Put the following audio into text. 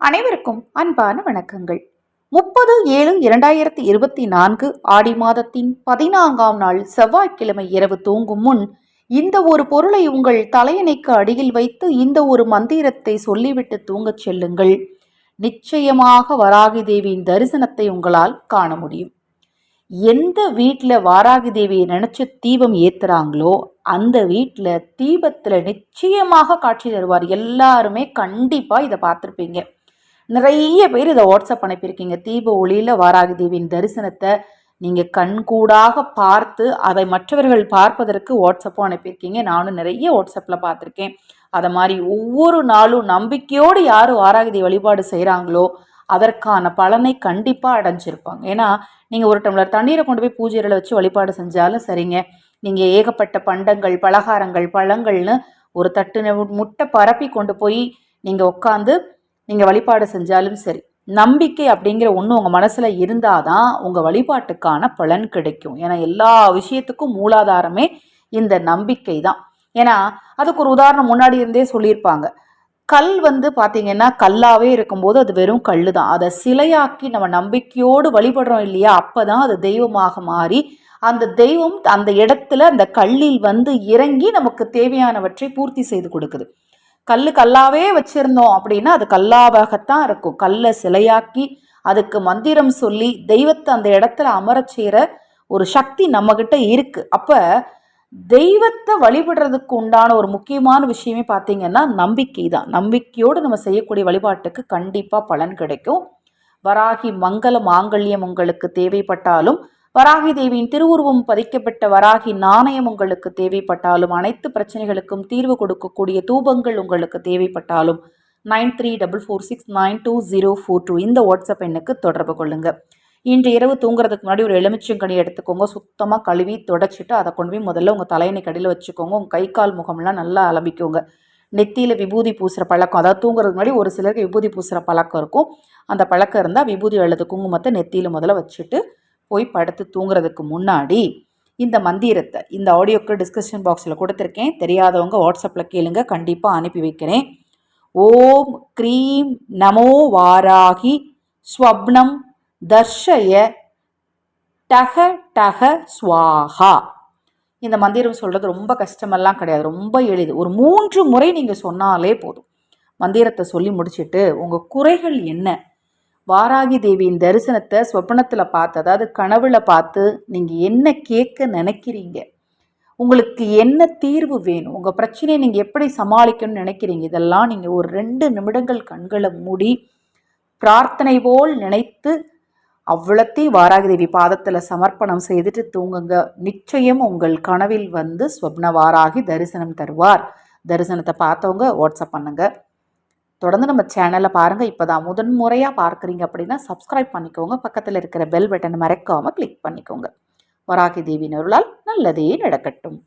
அனைவருக்கும் அன்பான வணக்கங்கள். முப்பது ஏழு இரண்டாயிரத்தி இருபத்தி நான்கு ஆடி மாதத்தின் பதினான்காம் நாள் செவ்வாய்க்கிழமை இரவு தூங்கும் முன் இந்த ஒரு பொருளை உங்கள் தலையணைக்கு அடியில் வைத்து இந்த ஒரு மந்திரத்தை சொல்லிவிட்டு தூங்கச் செல்லுங்கள். நிச்சயமாக வராகி தேவியின் தரிசனத்தை உங்களால் காண முடியும். எந்த வீட்டில் வாராகி தேவியை நினச்சி தீபம் ஏற்றுறாங்களோ அந்த வீட்டில் தீபத்தில் நிச்சயமாக காட்சி தருவார். எல்லாருமே கண்டிப்பாக இதை பார்த்துருப்பீங்க. நிறைய பேர் இதை வாட்ஸ்அப் அனுப்பியிருக்கீங்க. தீப ஒளியில் வாராகி தேவியின் தரிசனத்தை நீங்கள் கண்கூடாக பார்த்து அதை மற்றவர்கள் பார்ப்பதற்கு வாட்ஸ்அப்பும் அனுப்பியிருக்கீங்க. நானும் நிறைய வாட்ஸ்அப்பில் பார்த்துருக்கேன். அதை மாதிரி ஒவ்வொரு நாளும் நம்பிக்கையோடு யார் வாராகதி வழிபாடு செய்கிறாங்களோ அதற்கான பலனை கண்டிப்பாக அடைஞ்சிருப்பாங்க. ஏன்னா நீங்கள் ஒரு டம்ளர் தண்ணீரை கொண்டு போய் பூஜைகளை வச்சு வழிபாடு செஞ்சாலும் சரிங்க. நீங்கள் ஏகப்பட்ட பண்டங்கள் பலகாரங்கள் பழங்கள்னு ஒரு தட்டு முட்டை பரப்பி கொண்டு போய் நீங்கள் உட்காந்து நீங்கள் வழிபாடு செஞ்சாலும் சரி. நம்பிக்கை அப்படிங்கிற ஒன்று உங்கள் மனசில் இருந்தால் தான் உங்கள் வழிபாட்டுக்கான பலன் கிடைக்கும். ஏன்னா எல்லா விஷயத்துக்கும் மூலாதாரமே இந்த நம்பிக்கை தான். ஏன்னா அதுக்கு ஒரு உதாரணம் முன்னாடி இருந்தே சொல்லியிருப்பாங்க. கல் வந்து பார்த்தீங்கன்னா கல்லாவே இருக்கும்போது அது வெறும் கல் தான். அதை சிலையாக்கி நம்ம நம்பிக்கையோடு வழிபடுறோம் இல்லையா அப்போ தான் அது தெய்வமாக மாறி அந்த தெய்வம் அந்த இடத்துல அந்த கல்லில் வந்து இறங்கி நமக்கு தேவையானவற்றை பூர்த்தி செய்து கொடுக்குது. கல் கல்லாவே வச்சிருந்தோம் அப்படின்னா அது கல்லாவாகத்தான் இருக்கும். கல்லை சிலையாக்கி அதுக்கு மந்திரம் சொல்லி தெய்வத்தை அந்த இடத்துல அமரச் செய்கிற ஒரு சக்தி நம்மக்கிட்ட இருக்கு. அப்போ தெய்வத்தை வழிபடுறதுக்கு உண்டான ஒரு முக்கியமான விஷயமே பார்த்தீங்கன்னா நம்பிக்கை தான். நம்பிக்கையோடு நம்ம செய்யக்கூடிய வழிபாட்டுக்கு கண்டிப்பாக பலன் கிடைக்கும். வராகி மங்கள மாங்கல்யம் உங்களுக்கு தேவைப்பட்டாலும் வராகி தேவியின் திருவுருவம் பதிக்கப்பட்ட வராகி நாணயம் உங்களுக்கு தேவைப்பட்டாலும் அனைத்து பிரச்சனைகளுக்கும் தீர்வு கொடுக்கக்கூடிய தூபங்கள் உங்களுக்கு தேவைப்பட்டாலும் nine three double four six nine two zero four two இந்த வாட்ஸ்அப் எண்ணுக்கு தொடர்பு கொள்ளுங்கள் இன்று இரவு தூங்குறதுக்கு முன்னாடி ஒரு எலுமிச்சங்கனி எடுத்துக்கோங்க. சுத்தமாக கழுவி தொடச்சிட்டு அதை கொண்டு போய் முதல்ல உங்கள் தலையணை கடியில் வச்சுக்கோங்க. உங்கள் கை கால் முகம்லாம் நல்லா அலம்பிக்கோங்க. நெத்தியில் விபூதி பூசுகிற பழக்கம் அதாவது தூங்குறதுக்கு முன்னாடி ஒரு சிலருக்கு விபூதி பூசுகிற பழக்கம் இருக்கும். அந்த பழக்கம் இருந்தால் விபூதி அல்லது குங்குமத்தை நெத்தியில் முதல்ல வச்சுட்டு போய் படுத்து தூங்குறதுக்கு முன்னாடி இந்த மந்திரத்தை இந்த ஆடியோக்கு டிஸ்கஷன் பாக்ஸில் கொடுத்துருக்கேன். தெரியாதவங்க வாட்ஸ்அப்பில் கேளுங்க. கண்டிப்பாக அனுப்பி வைக்கிறேன். ஓம் க்ரீம் நமோ வாராகி ஸ்வப்னம் தர்ஷய டக டக ஸ்வாஹா இந்த மந்திரம் சொல்கிறது ரொம்ப கஷ்டமெல்லாம் கிடையாது. ரொம்ப எளிது. ஒரு மூன்று முறை நீங்கள் சொன்னாலே போதும். மந்திரத்தை சொல்லி முடிச்சிட்டு உங்கள் குறைகள் என்ன? வாராகி தேவியின் தரிசனத்தை சொப்பனத்தில் பார்த்து அதாவது கனவுல பார்த்து நீங்கள் என்ன கேட்க நினைக்கிறீங்க? உங்களுக்கு என்ன தீர்வு வேணும்? உங்கள் பிரச்சனையை நீங்கள் எப்படி சமாளிக்கணும்னு நினைக்கிறீங்க? இதெல்லாம் நீங்கள் ஒரு ரெண்டு நிமிடங்கள் கண்களை மூடி பிரார்த்தனை போல் நினைத்து அவ்வளத்தையும் வாராகி தேவி பாதத்தில் சமர்ப்பணம் செய்துட்டு தூங்குங்க. நிச்சயம் உங்கள் கனவில் வந்து ஸ்வப்ன வாராகி தரிசனம் தருவார். தரிசனத்தை பார்த்தவங்க வாட்ஸ்அப் பண்ணுங்கள் தொடர்ந்து நம்ம சேனலை பாருங்கள் இப்போ தான் முதன் முறையாக பார்க்குறீங்க அப்படின்னா சப்ஸ்கிரைப் பண்ணிக்கோங்க. பக்கத்தில் இருக்கிற பெல் பட்டன் மறக்காமல் கிளிக் பண்ணிக்கோங்க. வராகி தேவி அருளால் நல்லதே நடக்கட்டும்.